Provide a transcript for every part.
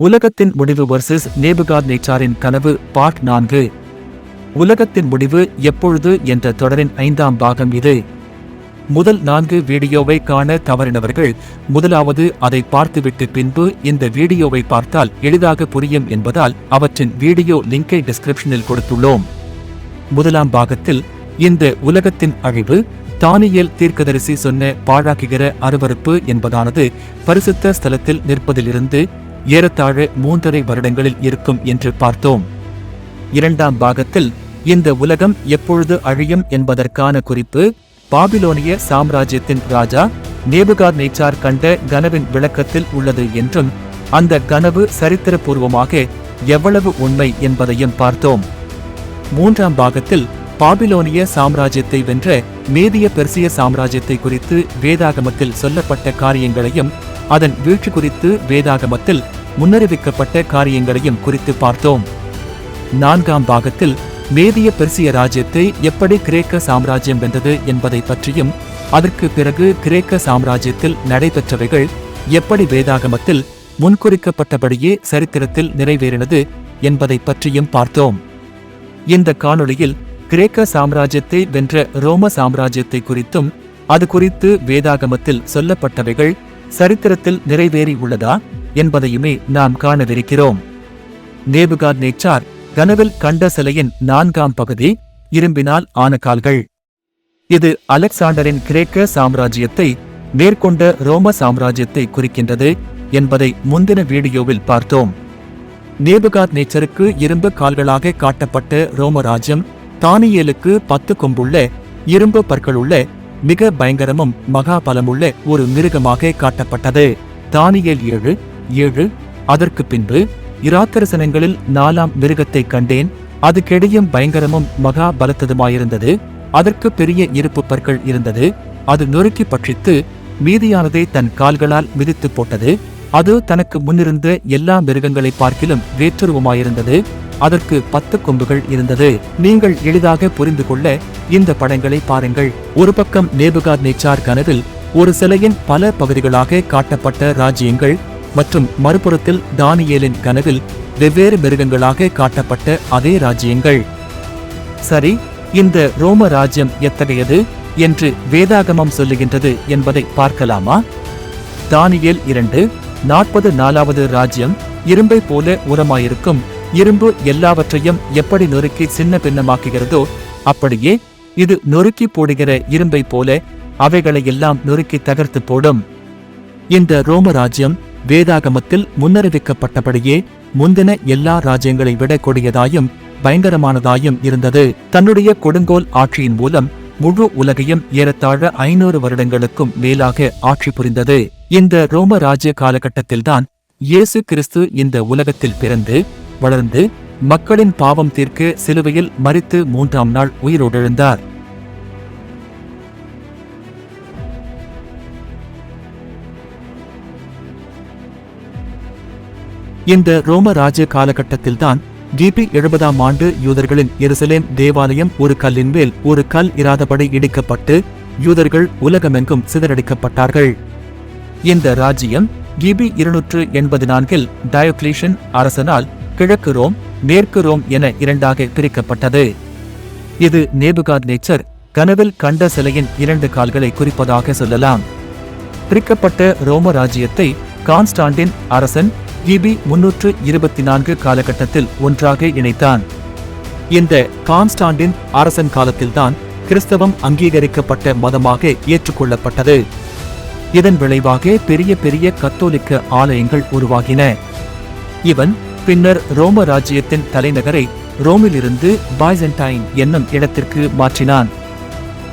உலகத்தின் முடிவு வர்சஸ் நேபுகாத் நேச்சாரின் கனவு பார்ட் நான்கு. உலகத்தின் முடிவு எப்பொழுது என்ற தொடரின் ஐந்தாம் பாகம் இது. முதல் நான்கு வீடியோவை காண தவறினவர்கள் முதலாவது அதை பார்த்துவிட்டு பின்பு இந்த வீடியோவை பார்த்தால் எளிதாக புரியும் என்பதால் அவற்றின் வீடியோ லிங்கை டிஸ்கிரிப்ஷனில் கொடுத்துள்ளோம். முதலாம் பாகத்தில் இந்த உலகத்தின் அழிவு தானியல் தீர்க்கதரிசி சொன்ன பாழாக்குகிற அருவருப்பு என்பதானது பரிசுத்த ஸ்தலத்தில் நிற்பதிலிருந்து ஏறத்தாழ மூன்றரை வருடங்களில் இருக்கும் என்று பார்த்தோம். இரண்டாம் பாகத்தில் இந்த உலகம் எப்பொழுது அழியும் என்பதற்கான குறிப்பு பாபிலோனிய சாம்ராஜ்யத்தின் ராஜா நேபுகார் நேச்சார் கண்ட கனவின் விளக்கத்தில் உள்ளது என்றும் அந்த கனவு சரித்திரபூர்வமாக எவ்வளவு உண்மை என்பதையும் பார்த்தோம். மூன்றாம் பாகத்தில் பாபிலோனிய சாம்ராஜ்யத்தை வென்ற மேதிய பெர்சிய சாம்ராஜ்யத்தை குறித்து வேதாகமத்தில் சொல்லப்பட்ட காரியங்களையும் அதன் வீழ்ச்சி குறித்து வேதாகமத்தில் முன்னறிவிக்கப்பட்ட காரியங்களையும் குறித்து பார்த்தோம். நான்காம் பாகத்தில் மேதிய பெர்சிய ராஜ்யத்தை எப்படி கிரேக்க சாம்ராஜ்யம் வென்றது என்பதை பற்றியும் அதற்கு பிறகு கிரேக்க சாம்ராஜ்யத்தில் நடைபெற்றவைகள் எப்படி வேதாகமத்தில் முன்குறிக்கப்பட்டபடியே சரித்திரத்தில் நிறைவேறினது என்பதை பற்றியும் பார்த்தோம். இந்த காணொளியில் கிரேக்க சாம்ராஜ்யத்தை வென்ற ரோம சாம்ராஜ்யத்தை குறித்தும் அது குறித்து வேதாகமத்தில் சொல்லப்பட்டவைகள் சரித்திரத்தில் நிறைவேறி உள்ளதா என்பதையுமே நாம் காணவிருக்கிறோம். நேபுகாத் நேச்சார் கனவில் கண்ட சிலையின் நான்காம் பகுதி இரும்பினால் ஆன கால்கள். இது அலெக்சாண்டரின் கிரேக்க சாம்ராஜ்யத்தை மேற்கொண்ட ரோம சாம்ராஜ்யத்தை குறிக்கின்றது என்பதை முந்தின வீடியோவில் பார்த்தோம். நேபுகாத் நேச்சருக்கு இரும்பு கால்களாக காட்டப்பட்ட ரோமராஜ்யம் தானியேலுக்கு பத்து கொம்புள்ள இரும்பு பற்களுள்ள மிக பயங்கரமும் மகா பலமுள்ள ஒரு மிருகமாக காட்டப்பட்டது. தானியல் ஏழு ஏழு அதற்கு பின்பு இராத்தரசனங்களில் நாலாம் மிருகத்தை கண்டேன். அது கெடியும் பயங்கரமும் மகா பலத்ததுமாயிருந்தது அதற்கு பெரிய இருப்பு பற்கள் இருந்தது. அது நொறுக்கி பட்சித்து மீதியானதை தன் கால்களால் மிதித்து போட்டது. அது தனக்கு முன்னிருந்த எல்லா மிருகங்களை பார்க்கிலும் வேற்றுருவமாயிருந்தது. அதற்கு பத்து கொம்புகள் இருந்தது. நீங்கள் எளிதாக புரிந்து கொள்ள இந்த படங்களை பாருங்கள். ஒரு பக்கம் நேபுகார் நேச்சார் கனவில் ஒரு சிலையின் பல பகுதிகளாக காட்டப்பட்ட ராஜ்யங்கள் மற்றும் மறுபுறத்தில் தானியேலின் கனவில் வெவ்வேறு மிருகங்களாக காட்டப்பட்ட அதே ராஜ்யங்கள். சரி இந்த ரோம ராஜ்யம் எத்தகையது என்று வேதாகமம் சொல்லுகின்றது என்பதை பார்க்கலாமா? தானியேல் இரண்டு நாற்பது நாலாவது ராஜ்யம் இரும்பை போல உரமாயிருக்கும். இரும்பு எல்லாவற்றையும் எப்படி நொறுக்கி சின்ன பின்னமாக்குகிறதோ அப்படியே இது நொறுக்கி போடுகிற இரும்பை போல அவைகளை எல்லாம் நொறுக்கி தகர்த்து போடும். இந்த ரோம ராஜ்யம் வேதாகமத்தில் முன்னறிவிக்கப்பட்டபடியே முந்தின எல்லா ராஜ்யங்களை விட கொடியதாயும் பயங்கரமானதாயும் இருந்தது. தன்னுடைய கொடுங்கோல் ஆட்சியின் மூலம் முழு உலகையும் ஏறத்தாழ ஐநூறு வருடங்களுக்கும் மேலாக ஆட்சி புரிந்தது. இந்த ரோம ராஜ்ய காலகட்டத்தில்தான் இயேசு கிறிஸ்து இந்த உலகத்தில் பிறந்து வளர்ந்து மக்களின் பாவம் தீர்க்க சிலுவையில் மரித்து மூன்றாம் நாள் உயிரோடெழுந்தார். இந்த ரோம ராஜ்ய காலகட்டத்தில்தான் கிபி எழுபதாம் ஆண்டு யூதர்களின் எருசலேம் தேவாலயம் ஒரு கல்லின் மேல் ஒரு கல் இராதபடி இடிக்கப்பட்டு யூதர்கள் உலகமெங்கும் சிதறடிக்கப்பட்டார்கள். இந்த ராஜ்யம் கிபி இருநூற்று எண்பது நான்கில் டயோக்ளீஷன் அரசனால் கிழக்கு ரோம் மேற்கு ரோம் என இரண்டாக பிரிக்கப்பட்டது. இது நேபுகாத் நேச்சர் கனவில் கண்ட சிலையின் இரண்டு கால்களை குறிப்பதாக சொல்லலாம். பிரிக்கப்பட்ட ரோம ராஜ்யத்தை கான்ஸ்டாண்டின் அரசன் கிபி முன்னூற்று இருபத்தி நான்கு காலகட்டத்தில் ஒன்றாக இணைத்தான். இந்த கான்ஸ்டாண்டின் அரசன் காலத்தில்தான் கிறிஸ்தவம் அங்கீகரிக்கப்பட்ட மதமாக ஏற்றுக்கொள்ளப்பட்டது. இதன் விளைவாக பெரிய பெரிய கத்தோலிக்க ஆலயங்கள் உருவாகின. இவன் பின்னர் ரோம ராஜ்யத்தின் தலைநகரை ரோமிலிருந்து பாய்சன்டைன் என்னும் இடத்திற்கு மாற்றினான்.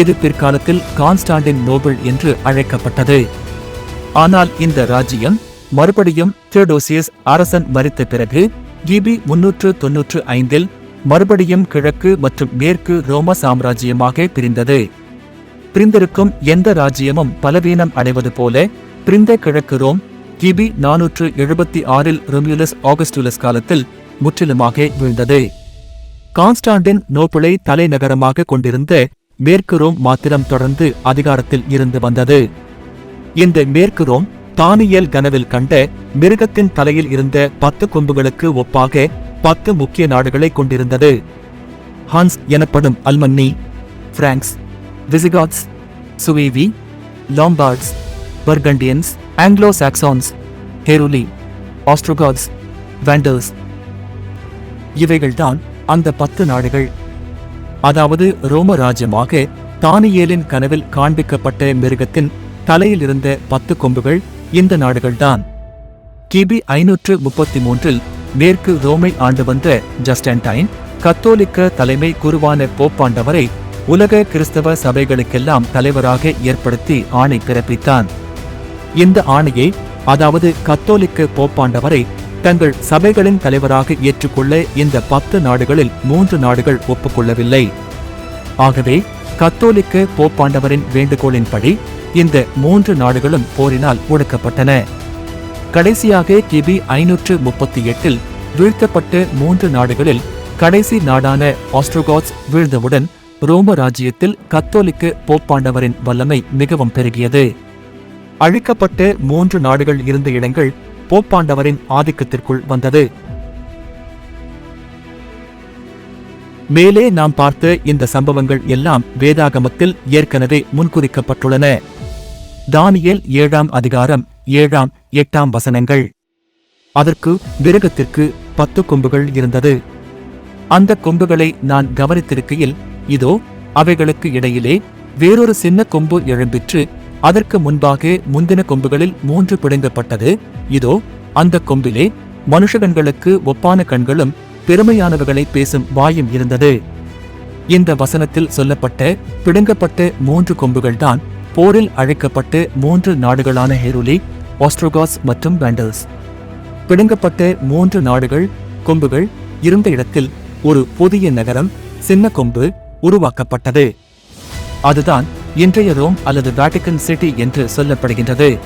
இது பிற்காலத்தில் கான்ஸ்டாண்டின் நோபல் என்று அழைக்கப்பட்டது. ஆனால் இந்த ராஜ்யம் மறுபடியும் தியோடோசியஸ் அரசன் மறித்த பிறகு கிபி முன்னூற்று தொன்னூற்று ஐந்தில் மறுபடியும் கிழக்கு மற்றும் மேற்கு ரோம சாம்ராஜ்யமாக பிரிந்தது. பிரிந்திருக்கும் எந்த ராஜ்யமும் பலவீனம் அடைவது போல பிரிந்த கிழக்கு ரோம் கிபி நானூற்று எழுபத்தி ஆறில் ரொமியுலஸ் ஆகஸ்டுலஸ் காலத்தில் முற்றிலுமாக வீழ்ந்தது. கான்ஸ்டாண்டின் நோபிளை தலைநகரமாக கொண்டிருந்த மேற்கு ரோம் மாத்திரம் தொடர்ந்து அதிகாரத்தில் இருந்து வந்தது. இந்த மேற்கு ரோம் தானியல் கனவில் கண்ட மிருகத்தின் தலையில் இருந்த பத்து கொம்புகளுக்கு ஒப்பாக பத்து முக்கிய நாடுகளை கொண்டிருந்தது. ஹான்ஸ் எனப்படும் Alemanni Franks Visigoths Suebi Lombards பர்கண்டியன்ஸ் Anglo சாக்சான்ஸ் ஹெருலி ஆஸ்ட்ரோகாட்ஸ் வேண்டர்ஸ் இவைகள்தான் அந்த பத்து நாடுகள். அதாவது ரோம ராஜ்யமாக தானியேலின் கனவில் காண்பிக்கப்பட்ட மிருகத்தின் தலையில் இருந்த பத்து கொம்புகள் இந்த நாடுகள்தான். கிபி ஐநூற்று முப்பத்தி மூன்றில் மேற்கு ரோமை ஆண்டு வந்த ஜஸ்டன்டைன் கத்தோலிக்க தலைமை குருவான போப்பாண்டவரை உலக கிறிஸ்தவ சபைகளுக்கெல்லாம் தலைவராக ஏற்படுத்தி ஆணை பிறப்பித்தான். இந்த ஆணையை அதாவது கத்தோலிக்க போப்பாண்டவரை தங்கள் சபைகளின் தலைவராக ஏற்றுக்கொள்ள இந்த பத்து நாடுகளில் மூன்று நாடுகள் ஒப்புக்கொள்ளவில்லை. ஆகவே கத்தோலிக்க போப்பாண்டவரின் வேண்டுகோளின்படி இந்த மூன்று நாடுகளும் போரினால் ஒடுக்கப்பட்டன. கடைசியாக கிபி ஐநூற்று முப்பத்தி எட்டில் வீழ்த்தப்பட்ட மூன்று நாடுகளில் கடைசி நாடான ஆஸ்ட்ரோகாட்ஸ் வீழ்ந்தவுடன் ரோம ராஜ்யத்தில் கத்தோலிக்க போப்பாண்டவரின் வல்லமை மிகவும் பெருகியது. அழிக்கப்பட்ட மூன்று நாடுகள் இருந்த இடங்கள் போப்பாண்டவரின் ஆதிக்கத்திற்குள் வந்தது. மேலே நாம் பார்த்த இந்த சம்பவங்கள் எல்லாம் வேதாகமத்தில் ஏற்கனவே முன்குறிக்கப்பட்டுள்ளன. தானியேல் ஏழாம் அதிகாரம் ஏழாம் எட்டாம் வசனங்கள். அதற்கு விறகத்திற்கு பத்து கொம்புகள் இருந்தது. அந்த கொம்புகளை நான் கவனித்திருக்கையில் இதோ அவைகளுக்கு இடையிலே வேறொரு சின்ன கொம்பு எழும்பிற்று அதற்கு முன்பாக முந்தின கொம்புகளில் மூன்று பிடுங்கப்பட்டது. இதோ அந்த கொம்பிலே மனுஷகன்களுக்கு ஒப்பான கண்களும் பெருமையானவர்களை பேசும் வாயும் இருந்தது. இந்த வசனத்தில் சொல்லப்பட்ட பிடுங்கப்பட்ட மூன்று கொம்புகள்தான் போரில் அழைக்கப்பட்ட மூன்று நாடுகளான ஹெருலி ஆஸ்ட்ரோகாஸ் மற்றும் வேண்டல்ஸ். பிடுங்கப்பட்ட மூன்று நாடுகள் கொம்புகள் இருந்த இடத்தில் ஒரு புதிய நகரம் சின்ன கொம்பு உருவாக்கப்பட்டது. அதுதான் இன்றைய ரோம் அல்லது வேட்டிக்கன் சிட்டி என்று சொல்லப்படுகின்றது.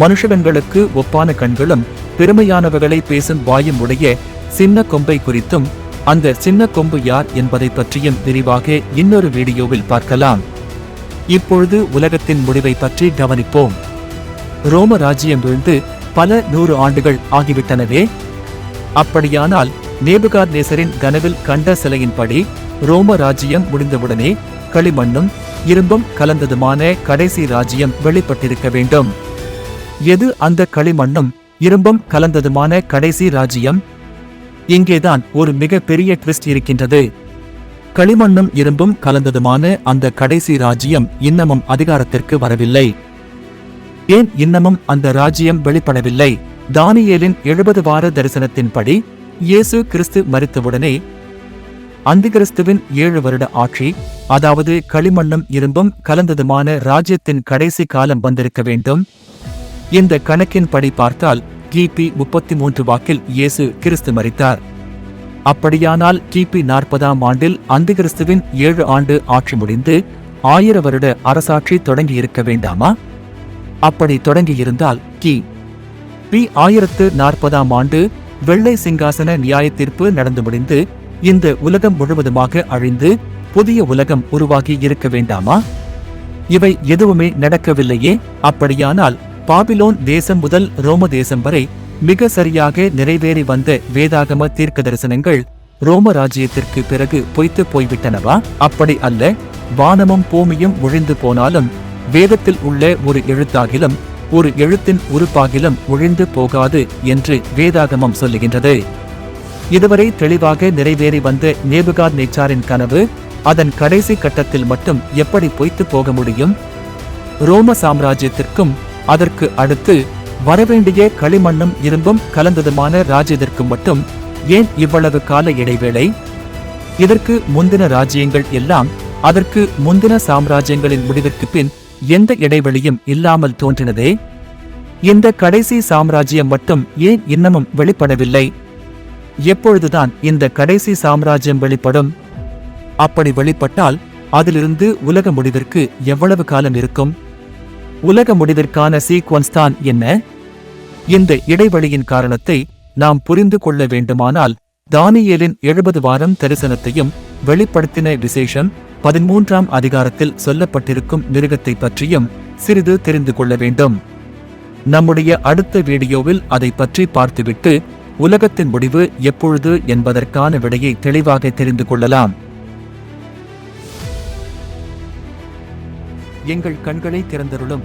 மனுஷகன்களுக்கு ஒப்பான கண்களும் பெருமையானவர்களை பேசும் வாயும் உடைய சின்ன கொம்பை குறித்தும் அந்த சின்ன கொம்பு யார் என்பதை பற்றியும் விரிவாக இன்னொரு வீடியோவில் பார்க்கலாம். இப்பொழுது உலகத்தின் முடிவை பற்றி கவனிப்போம். ரோம ராஜ்யம் விழுந்து பல நூறு ஆண்டுகள் ஆகிவிட்டனவே. அப்படியானால் நேபுகார் நேசரின் கனவில் கண்ட சிலையின்படி ரோம ராஜ்யம் முடிந்தவுடனே களிமண்ணும் இரும்பும் கலந்ததுமான கடைசி ராஜ்யம் வெளிப்பட்டிருக்க வேண்டும். எது அந்த களிமண்ணும் இரும்பும் கலந்ததுமான கடைசி ராஜ்யம்? இங்கேதான் ஒரு மிக பெரிய ட்விஸ்ட் இருக்கின்றது. களிமண்ணும் இரும்பும் கலந்ததுமான அந்த கடைசி ராஜ்யம் இன்னமும் அதிகாரத்திற்கு வரவில்லை. ஏன் இன்னமும் அந்த ராஜ்யம் வெளிப்படவில்லை? தானியேலின் எழுபது வார தரிசனத்தின்படி இயேசு கிறிஸ்து மரித்தவுடனே அந்திகிறிஸ்துவின் ஏழு வருட ஆட்சி அதாவது களிமண்ணும் இரும்பும் கலந்ததுமான ராஜ்யத்தின் கடைசி காலம் வந்திருக்க வேண்டும். இந்த கணக்கின்படி பார்த்தால் கிபி முப்பத்தி மூன்று வாக்கில் இயேசு கிறிஸ்து மறித்தார் அப்படியானால் கிபி நாற்பதாம் ஆண்டில் அந்திகிறிஸ்துவின் ஏழு ஆண்டு ஆட்சி முடிந்து ஆயிர வருட அரசாட்சி தொடங்கி இருக்க வேண்டாமா? அப்படி தொடங்கியிருந்தால் கி. பி. ஆயிரத்து நாற்பதாம் ஆண்டு வெள்ளை சிங்காசன நியாய தீர்ப்பு நடந்து முடிந்து இந்த உலகம் முழுவதுமாக அழிந்து புதிய உலகம் உருவாகி இருக்க வேண்டாமா? இவை எதுவுமே நடக்கவில்லையே. அப்படியானால் பாபிலோன் தேசம் முதல் ரோம தேசம் வரை மிக சரியாக நிறைவேறி வந்த வேதாகம தீர்க்க தரிசனங்கள் ரோம ராஜ்யத்திற்கு பிறகு பொய்த்து போய்விட்டனவா? அப்படி அல்ல. வானமும் பூமியும் ஒழிந்து போனாலும் வேதத்தில் உள்ள ஒரு எழுத்தாகிலும் ஒரு எழுத்தின் உறுப்பாகிலும் ஒழிந்து போகாது என்று வேதாகமம் சொல்லுகின்றது. இதுவரை தெளிவாக நிறைவேறி வந்த நேபுகாத் நேச்சாரின் கனவு அதன் கடைசி கட்டத்தில் மட்டும் எப்படி பொய்த்து போக முடியும்? ரோம சாம்ராஜ்யத்திற்கும் அதற்கு அடுத்து வரவேண்டிய களிமண்ணும் இரும்பும் கலந்ததுமான ராஜ்யத்திற்கும் மட்டும் ஏன் இவ்வளவு கால இடைவேளை? இதற்கு முந்தின ராஜ்யங்கள் எல்லாம் அதற்கு முந்தின சாம்ராஜ்யங்களின் முடிவிற்கு பின் எந்த இடைவெளியும் இல்லாமல் தோன்றினதே? இந்த கடைசி சாம்ராஜ்யம் மட்டும் ஏன் இன்னமும் வெளிப்படவில்லை? எப்பொழுதுதான் இந்த கடைசி சாம்ராஜ்யம் வெளிப்படும்? அப்படி வெளிப்பட்டால் அதிலிருந்து உலக முடிவிற்கு எவ்வளவு காலம் இருக்கும்? உலக முடிவிற்கான சீக்வன்ஸ் தான் என்ன? இந்த இடைவெளியின் காரணத்தை நாம் புரிந்து கொள்ள வேண்டுமானால் தானியலின் எழுபது வாரம் தரிசனத்தையும் வெளிப்படுத்தின விசேஷம் பதிமூன்றாம் அதிகாரத்தில் சொல்லப்பட்டிருக்கும் மிருகத்தை பற்றியும் சிறிது தெரிந்து கொள்ள வேண்டும். நம்முடைய அடுத்த வீடியோவில் அதை பற்றி பார்த்துவிட்டு உலகத்தின் முடிவு எப்பொழுது என்பதற்கான விடையை தெளிவாக தெரிந்து கொள்ளலாம். எங்கள் கண்களை திறந்தருளும்.